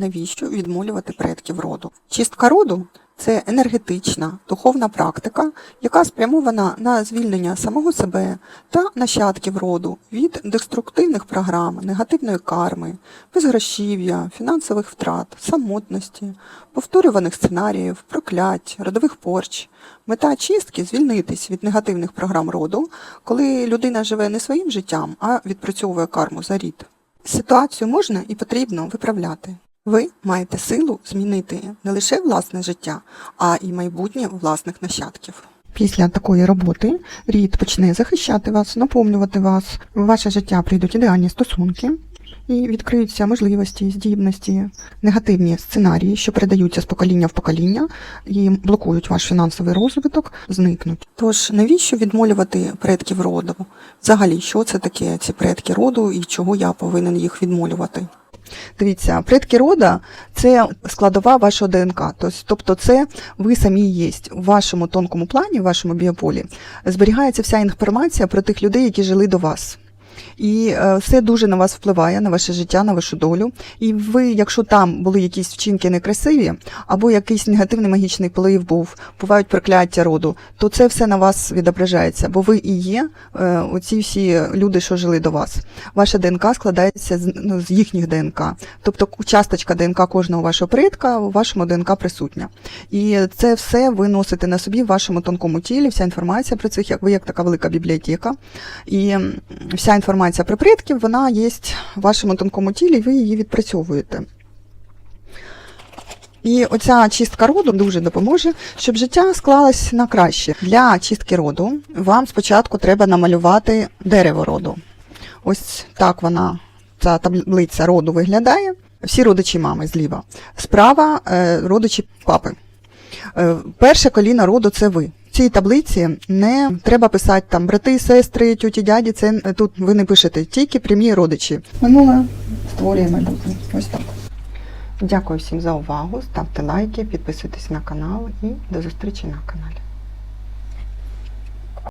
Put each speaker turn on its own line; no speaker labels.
Навіщо відмолювати предків роду? Чистка роду це енергетична духовна практика, яка спрямована на звільнення самого себе та нащадків роду від деструктивних програм, негативної карми, безгрошів'я, фінансових втрат, самотності, повторюваних сценаріїв, проклять, родових порч. Мета чистки звільнитись від негативних програм роду, коли людина живе не своїм життям, а відпрацьовує карму за рід. Ситуацію можна і потрібно виправляти. Ви маєте силу змінити не лише власне життя, а й майбутнє власних нащадків. Після такої роботи рід почне захищати вас, наповнювати вас. В ваше життя прийдуть ідеальні стосунки і відкриються можливості, здібності, негативні сценарії, що передаються з покоління в покоління і блокують ваш фінансовий розвиток, зникнуть. Тож навіщо відмолювати предків роду? Взагалі, що це таке ці предки роду і чого я повинен їх відмолювати? Дивіться, предки рода це складова вашого ДНК. Тобто, це ви самі є. В вашому тонкому плані, в вашому біополі, зберігається вся інформація про тих людей, які жили до вас. І е, все дуже на вас впливає, на ваше життя, на вашу долю. І ви, якщо там були якісь вчинки некрасиві, або якийсь негативний магічний вплив був, бувають прокляття роду, то це все на вас відображається, бо ви і є е, оці всі люди, що жили до вас. Ваша ДНК складається з, ну, з їхніх ДНК. Тобто часточка ДНК кожного вашого предка у вашому ДНК присутня. І це все ви носите на собі в вашому тонкому тілі, вся інформація про цих, як ви як така велика бібліотека. І вся інформація про предків, вона є в вашому тонкому тілі, і ви її відпрацьовуєте. І оця чистка роду дуже допоможе, щоб життя склалось на краще. Для чистки роду вам спочатку треба намалювати дерево роду. Ось так вона, ця таблиця роду виглядає. Всі родичі мами зліва. Справа е, родичі папи. Е, перше коліно роду це ви. Цій таблиці не треба писати там брати, сестри, тюті, дяді. Це е, тут ви не пишете, тільки прямі родичі. Минуле створює майбутнє. Ось так. Дякую всім за увагу. Ставте лайки, підписуйтесь на канал і до зустрічі на каналі.